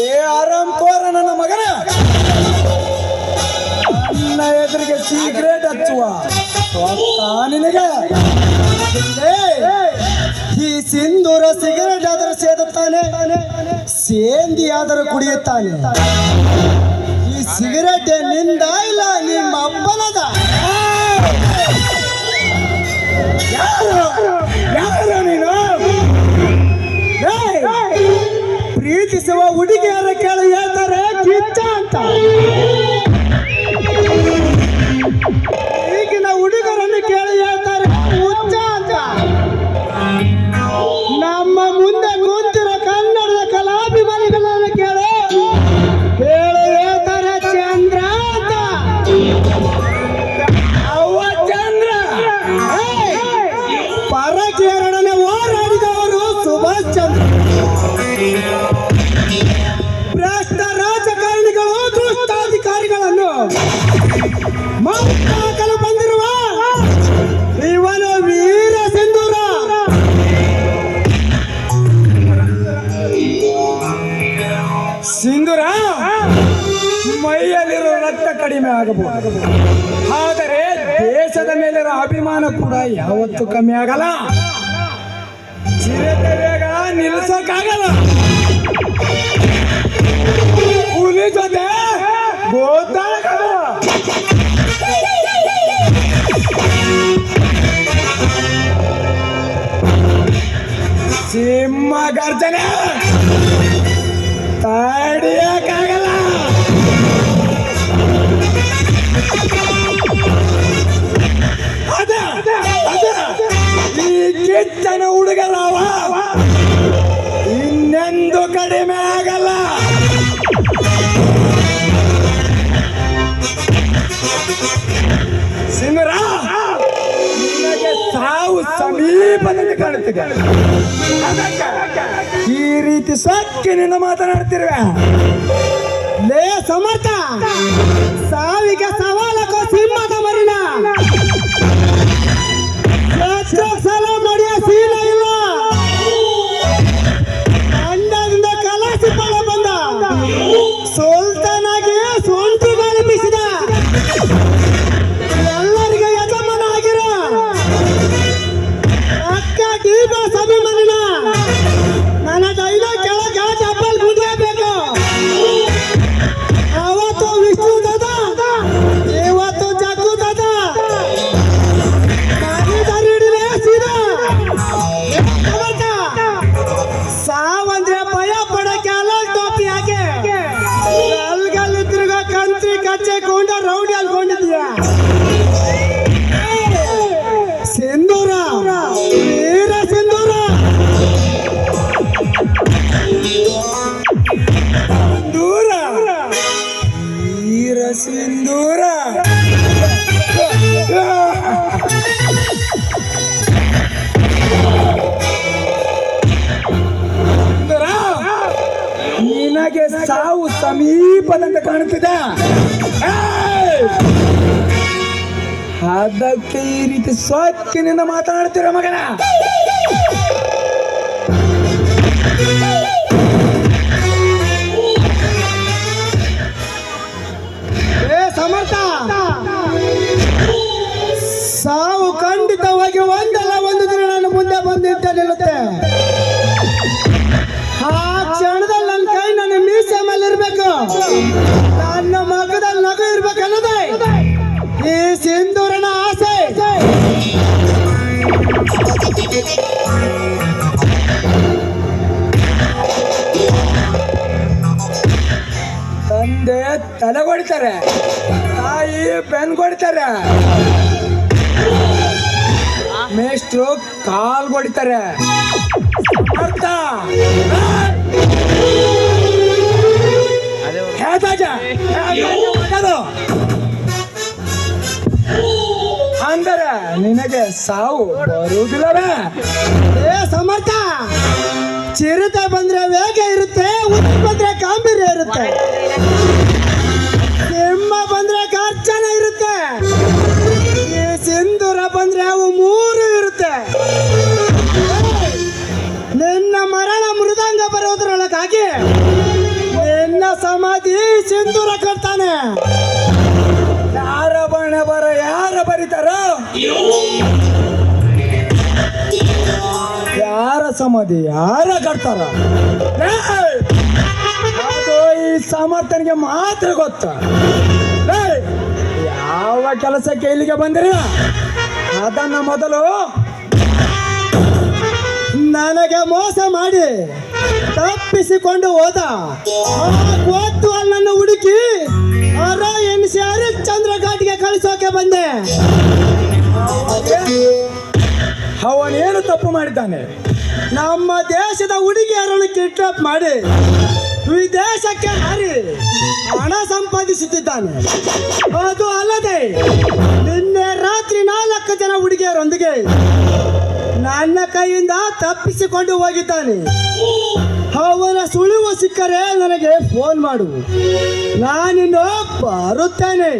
ಏ, ಆರಾಮ್ ಕೋರ ನನ್ನ ಮಗನ. ನನ್ನ ಎದುರಿಗೆ ಸೀಕ್ರೆಟ್ ಹಚ್ಚುವ ನಿನಗೆ. ಈ ಸಿಂಧೂರ ಸಿಗರೇಟ್ ಆದರೂ ಸೇದುತ್ತಾನೆ. ಸೇಂದಿ ಆದರೂ ಕುಡಿಯುತ್ತಾನೆ. ಈ ಸಿಗರೇಟ್ನಿಂದ ಇಲ್ಲ ಪ್ರೀತಿಸುವ ಹುಡುಗಿಯರ ಕೇಳಿ ಹೇಳ್ತಾರೆ ಕಿಚ್ಚ ಅಂತ. ಭ್ರಷ್ಟ ರಾಜಕಾರಣಿಗಳು ದುಷ್ಟಾಧಿಕಾರಿಗಳನ್ನು ಮಾತಾಕಲು ಬಂದಿರುವ ಇವನು ವೀರ ಸಿಂಧೂರ. ಸಿಂಧೂರ, ಮೈಯಲ್ಲಿರೋ ರಕ್ತ ಕಡಿಮೆ ಆಗಬಹುದು. ಆದರೆ ದೇಶದ ಮೇಲಿರೋ ಅಭಿಮಾನ ಕೂಡ ಯಾವತ್ತೂ ಕಮ್ಮಿ ಆಗಲ್ಲ. ನಿಲ್ಲಿಸೋಕ್ಕಾಗಲ್ಲ ಹುಲಿ ಜೊತೆ ಗೋತಾಡಕ್ಕಾಗಲ್ಲ. ಸಿಂಹ ಗರ್ಜನೆ ತಡಿಯಕ್ಕಾಗಲ್ಲ ಈ ರೀತಿ ಸೊಕ್ಕಿನಿಂದ ಮಾತನಾಡ್ತಿರುವೆ. ಲೇ ಸಮರ್ಥ ಸಾವಿಗೆ ಸವಾಲಕ್ಕೋ ಸಿಂಧೂರ. ನಿನಗೆ ಸಾವು ಸಮೀಪದಂತೆ ಕಾಣುತ್ತಿದೆ! ಅದಕ್ಕೆ ಈ ರೀತಿ ಸೊಕ್ಕಿನಿಂದ ಮಾತನಾಡ್ತೀರ ಮಗನ? ಆ ಕ್ಷಣದಲ್ಲಿ ನನ್ನ ಕೈ ನನ್ನ ಮೀಸೆ ಮೇಲೆ ಇರ್ಬೇಕು. ನನ್ನ ಮಗದಲ್ಲಿ ನಗು ಇರ್ಬೇಕು ಅನ್ನೋದೇ ಈ ಸಿಂಧೂರನ ಆಸೆ. ತಂದೆ ತಲೆ ಕೊಡ್ತಾರೆ ತಾಯಿ ಬೆನ್ ಕೊಡ್ತಾರೆ ಮೇಷ್ಟ್ರು ಕಾಲ್ ಹೊಡಿತಾರೆ. ಅರ್ಥ? ಅಂದರೆ ನಿನಗೆ ಸಾವು ಬರುವುದಿಲ್ಲವೇ? ಏ ಸಮರ್ಥ ಚಿರತೆ ಬಂದ್ರೆ ವೇಗ ಇರುತ್ತೆ ಉತ್ತಿ ಬಂದ್ರೆ ಗಾಂಭೀರ್ಯ ಇರುತ್ತೆ. ನಿನ್ನ ಸಮಾಧಿ ಸಿಂಧೂರ ಕಟ್ತಾನೆ. ಯಾರ ಬಣ್ಣ ಬರ, ಯಾರ ಬರೀತಾರ? ಯಾರ ಸಮಾಧಿ, ಯಾರ ಕಟ್ತಾರ? ಈ ಸಮರ್ಥನಿಗೆ ಮಾತ್ರ ಗೊತ್ತ! ಯಾವ ಕೆಲಸಕ್ಕೆ ಇಲ್ಲಿಗೆ ಬಂದಿರಿ? ಅದನ್ನ ಮೊದಲು ನನಗೆ ಮೋಸ ಮಾಡಿ. ತಪ್ಪಿಸಿಕೊಂಡು ಹೋದ. ಆ ನನ್ನ ಹುಡುಕಿ ಅರ ಎನಿಸಿ ಚಂದ್ರ ಘಾಟಿಗೆ ಕಳಿಸೋಕೆ ಬಂದೆ. ಅವನೇನು ತಪ್ಪು ಮಾಡಿದ್ದಾನೆ? ನಮ್ಮ ದೇಶದ ಹುಡುಗಿಯರನ್ನು ಕಿಡ್ನಾಪ್ ಮಾಡಿ ವಿದೇಶಕ್ಕೆ ಹಾರಿ ಹಣ ಸಂಪಾದಿಸುತ್ತಿದ್ದಾನೆ. ಅದು ಅಲ್ಲದೆ ನಿನ್ನೆ ರಾತ್ರಿ ನಾಲ್ಕು ಜನ ಹುಡುಗಿಯರೊಂದಿಗೆ ಕೈಯಿಂದ ತಪ್ಪಿಸಿಕೊಂಡು ಹೋಗಿದ್ದಾನೆ. ಅವನ ಸುಳಿವು ಸಿಕ್ಕರೆ ನನಗೆ ಫೋನ್ ಮಾಡು. ನಾನಿನ್ನು ಬರುತ್ತೇನೆ.